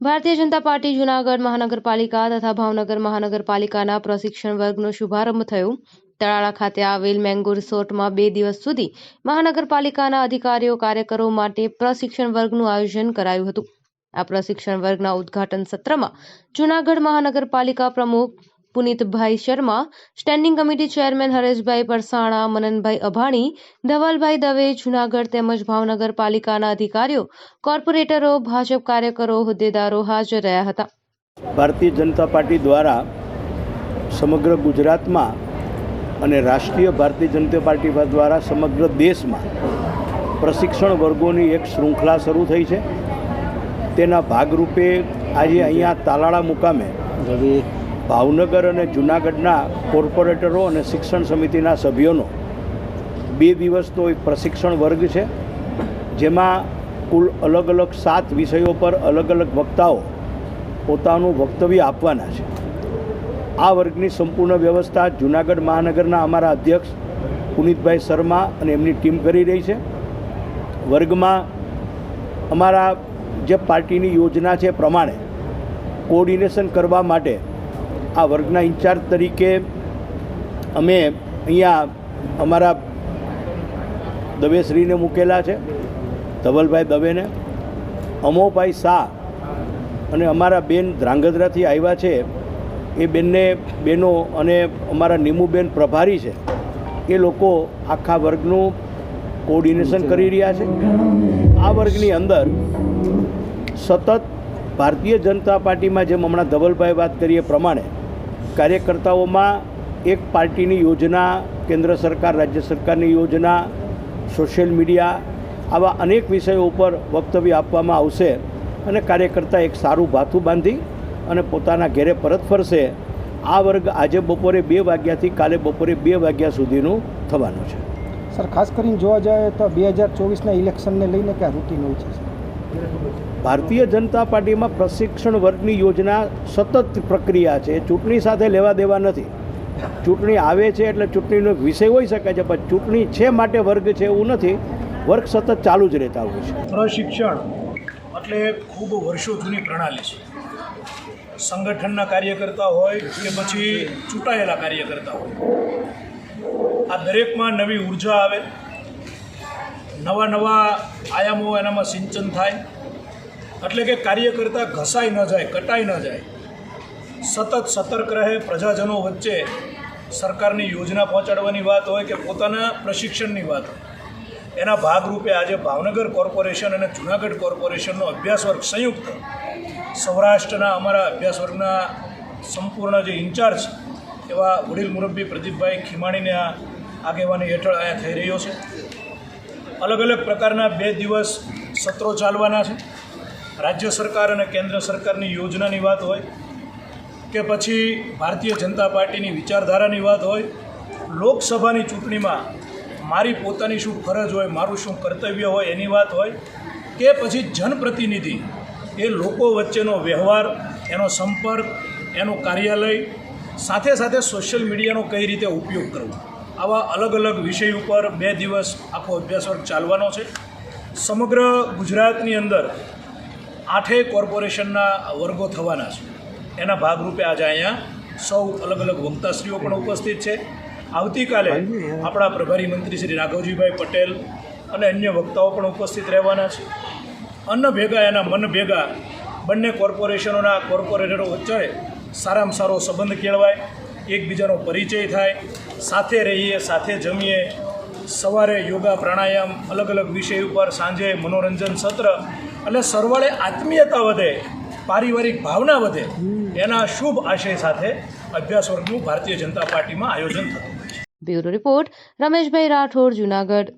Bharatiya Janata party Junagadh મહાનગરપાલિકા તથા ભાવનગર મહાનગરપાલિકાના પ્રશિક્ષણ વર્ગનો શુભારંભ થયો. તળાળા ખાતે આવેલ મેંગો રિસોર્ટમાં બે દિવસ સુધી મહાનગરપાલિકાના અધિકારીઓ કાર્યકરો માટે પ્રશિક્ષણ વર્ગનું આયોજન કરાયું હતું. આ પ્રશિક્ષણ વર્ગના ઉદ્ઘાટન સત્રમાં જૂનાગઢ મહાનગરપાલિકા પ્રમુખ Punitbhai Sharma standing committee chairman Hareshbhai Parsana Mananbhai Abhani Dhavalbhai Dave Junagadh તેમજ ભાવનગર પાલિકાના અધિકારીઓ કોર્પોરેટરો ભાજપ કાર્યકરો હોદ્દેદારો હાજર રહ્યા હતા. ભારતીય જનતા પાર્ટી દ્વારા સમગ્ર ગુજરાતમાં અને રાષ્ટ્રીય ભારતીય જનતા પાર્ટી દ્વારા સમગ્ર દેશમાં પ્રશિક્ષણ વર્ગોની એક શૃંખલા શરૂ થઈ છે. તેના ભાગરૂપે આજે અહીંયા તાલાળા મુકામે ભાવનગર અને જૂનાગઢના કોર્પોરેટરો અને શિક્ષણ સમિતિના સભ્યોનો બે દિવસનો એક પ્રશિક્ષણ વર્ગ છે, જેમાં કુલ અલગ અલગ સાત વિષયો પર અલગ અલગ વક્તાઓ પોતાનું વક્તવ્ય આપવાના છે. આ વર્ગની સંપૂર્ણ વ્યવસ્થા જૂનાગઢ મહાનગરના અમારા અધ્યક્ષ પુનિતભાઈ શર્મા અને એમની ટીમ કરી રહી છે. વર્ગમાં અમારા જે પાર્ટીની યોજના છે પ્રમાણે કોર્ડિનેશન કરવા માટે આ વર્ગના ઇન્ચાર્જ તરીકે અમે અહીંયા અમારા દવેશ્રીને મૂકેલા છે, ધવલભાઈ દવેને. અમોભાઈ શાહ અને અમારા બેન ધ્રાંગધ્રાથી આવ્યા છે. એ બેનને, બેનો અને અમારા નીમુબેન પ્રભારી છે. એ લોકો આખા વર્ગનું કોઓર્ડિનેશન કરી રહ્યા છે. આ વર્ગની અંદર સતત ભારતીય જનતા પાર્ટીમાં જેમ હમણાં ધવલભાઈ વાત કરીએ પ્રમાણે કાર્યકર્તાઓમાં એક પાર્ટીની યોજના, કેન્દ્ર સરકાર, રાજ્ય સરકારની યોજના, સોશિયલ મીડિયા આવા અનેક વિષયો ઉપર વક્તવ્ય આપવામાં આવશે અને કાર્યકર્તા એક સારું ભાથું બાંધી અને પોતાના ઘેરે પરત ફરશે. આ વર્ગ આજે બપોરે બે વાગ્યાથી કાલે બપોરે બે વાગ્યા સુધીનું થવાનું છે. સર, ખાસ કરીને જોવા જાય તો બે હજાર ચોવીસના ઇલેક્શનને લઈને ક્યાં રૂટીન હોય છે ભારતીય જનતા પાર્ટીમાં પ્રશિક્ષણ વર્ગની યોજના સતત પ્રક્રિયા છે. ચૂંટણી સાથે લેવા દેવા નથી. ચૂંટણી આવે છે એટલે ચૂંટણીનો વિષય હોઈ શકે છે, પણ ચૂંટણી છે માટે વર્ગ છે એવું નથી. વર્ગ સતત ચાલુ જ રહેતા હોય છે. પ્રશિક્ષણ એટલે ખૂબ વર્ષો જૂની પ્રણાલી છે. સંગઠનના કાર્યકર્તા હોય કે પછી ચૂંટાયેલા કાર્યકર્તા હોય. આ દરેકમાં નવી ઊર્જા આવે. નવા નવા આયામો એનામાં સિંચન થાય. એટલે કે કાર્યકર્તા ઘસાઈ ન જાય, કટાઈ ન જાય. સતત સતર્ક રહે પ્રજાજનો વચ્ચે. સરકારની યોજના પહોંચાડવાની વાત હોય કે પોતાના પ્રશિક્ષણની વાત હોય. એના ભાગરૂપે આજે ભાવનગર કોર્પોરેશન અને જુનાગઢ કોર્પોરેશનનો અભ્યાસ વર્ગ સંયુક્ત. સૌરાષ્ટ્રના અમારા અભ્યાસ વર્ગના સંપૂર્ણ જે ઇન્ચાર્જ એવા વડીલ મુરબ્બી પ્રદીપભાઈ ખીમાણીને આ આગેવાની હેઠળ અહીંયા થઈ રહ્યો છે. અલગ અલગ પ્રકારના બે દિવસ સત્રો ચાલવાના છે. રાજ્ય સરકાર અને કેન્દ્ર સરકારની યોજનાની વાત હોય કે પછી ભારતીય જનતા પાર્ટીની વિચારધારાની વાત હોય, લોકસભાની ચૂંટણીમાં મારી પોતાની શું ફરજ હોય, મારું શું કર્તવ્ય હોય એની વાત હોય કે પછી જનપ્રતિનિધિ એ લોકો વચ્ચેનો વ્યવહાર, એનો સંપર્ક, એનું કાર્યાલય, સાથે સાથે સોશિયલ મીડિયાનો કઈ રીતે ઉપયોગ કરવો. આવા અલગ અલગ વિષય ઉપર બે દિવસ આખો અભ્યાસ વર્ગ ચાલવાનો છે. સમગ્ર ગુજરાતની અંદર આઠેય કોર્પોરેશનના વર્ગો થવાના છે. એના ભાગરૂપે આજે અહીંયા સૌ અલગ અલગ વક્તાશ્રીઓ પણ ઉપસ્થિત છે. આવતીકાલે આપણા પ્રભારી મંત્રી શ્રી રાઘવજીભાઈ પટેલ અને અન્ય વક્તાઓ પણ ઉપસ્થિત રહેવાના છે. અન્ન ભેગા એના મન ભેગા બંને કોર્પોરેશનોના કોર્પોરેટરો વચ્ચે સારામાં સારો સંબંધ કેળવાય. એકબીજાનો પરિચય થાય, સાથે રહીએ, સાથે જમીએ. સવારે યોગા પ્રાણાયામ, અલગ અલગ વિષય ઉપર સાંજે મનોરંજન સત્ર. એટલે સરવાળે આત્મીયતા વધે, પારિવારિક ભાવના વધે. એના શુભ આશય સાથે અભ્યાસ વર્ગનું ભારતીય જનતા પાર્ટીમાં આયોજન થતું બ્યુરો રિપોર્ટ, રમેશભાઈ રાઠોડ, જૂનાગઢ.